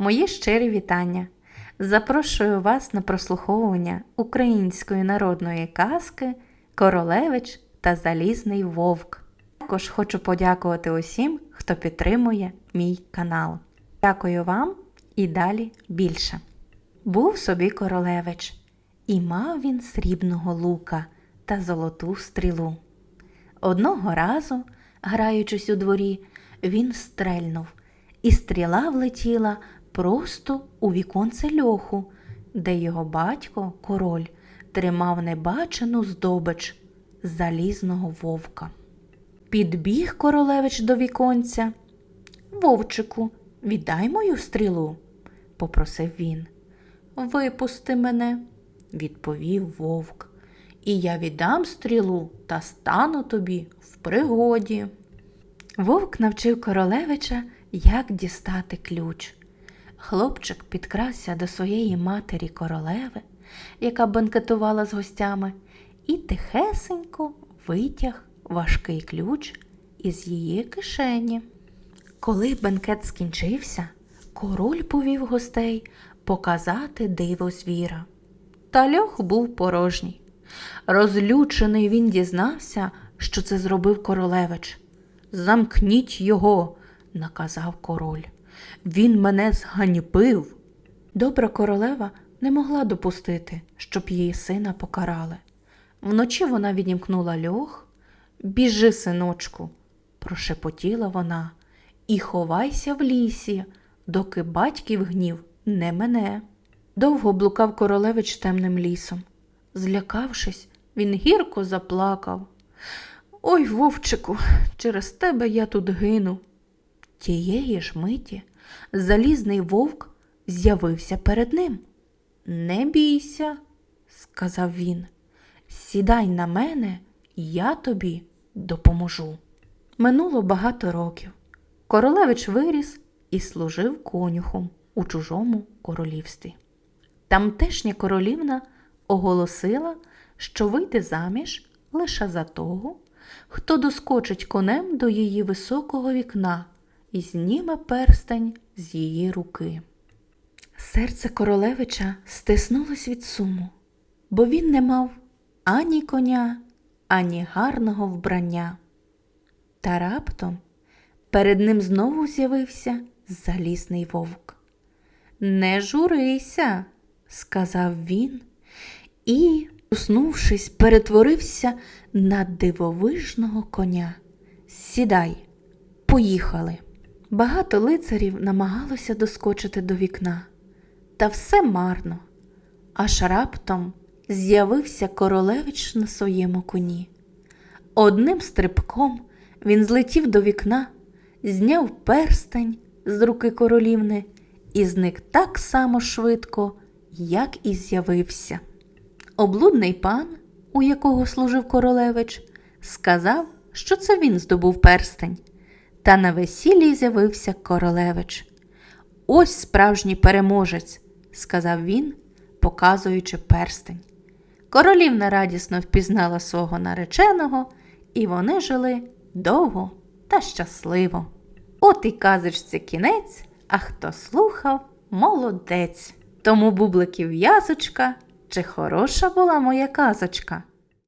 Мої щирі вітання. Запрошую вас на прослуховування української народної казки Королевич та Залізний Вовк. Також хочу подякувати усім, хто підтримує мій канал. Дякую вам і далі більше. Був собі королевич, і мав він срібного лука та золоту стрілу. Одного разу, граючись у дворі, він стрельнув, і стріла влетіла просто у віконце льоху, де його батько, король, тримав небачену здобич залізного вовка. Підбіг королевич до віконця. Вовчику, віддай мою стрілу, попросив він. Випусти мене, відповів вовк, і я віддам стрілу та стану тобі в пригоді. Вовк навчив королевича, як дістати ключ. Хлопчик підкрався до своєї матері королеви, яка бенкетувала з гостями, і тихесенько витяг важкий ключ із її кишені. Коли бенкет скінчився, король повів гостей показати диво звіра. Та льох був порожній. Розлючений він дізнався, що це зробив королевич. Замкніть його, наказав король. Він мене зганьбив. Добра королева не могла допустити, щоб її сина покарали. Вночі вона відімкнула льох. Біжи, синочку, прошепотіла вона, і ховайся в лісі, доки батьків гнів не мене. Довго блукав королевич темним лісом. Злякавшись, він гірко заплакав. Ой, вовчику, через тебе я тут гину. Тієї ж миті залізний вовк з'явився перед ним. Не бійся, сказав він, сідай на мене, я тобі допоможу. Минуло багато років. Королевич виріс і служив конюхом у чужому королівстві. Тамтешня королівна оголосила, що вийде заміж лише за того, хто доскочить конем до її високого вікна і зніме перстень з її руки. Серце королевича стиснулось від суму, бо він не мав ані коня, ані гарного вбрання. Та раптом перед ним знову з'явився залізний вовк. Не журися, сказав він, і, уснувшись, перетворився на дивовижного коня. Сідай, поїхали. Багато лицарів намагалося доскочити до вікна, та все марно. Аж раптом з'явився королевич на своєму коні. Одним стрибком він злетів до вікна, зняв перстень з руки королівни і зник так само швидко, як і з'явився. Облудний пан, у якого служив королевич, сказав, що це він здобув перстень. Та на весіллі з'явився королевич. Ось справжній переможець, сказав він, показуючи перстень. Королівна радісно впізнала свого нареченого, і вони жили довго та щасливо. От і казочці кінець, а хто слухав, молодець. Тому бубликів в'язочка, чи хороша була моя казочка?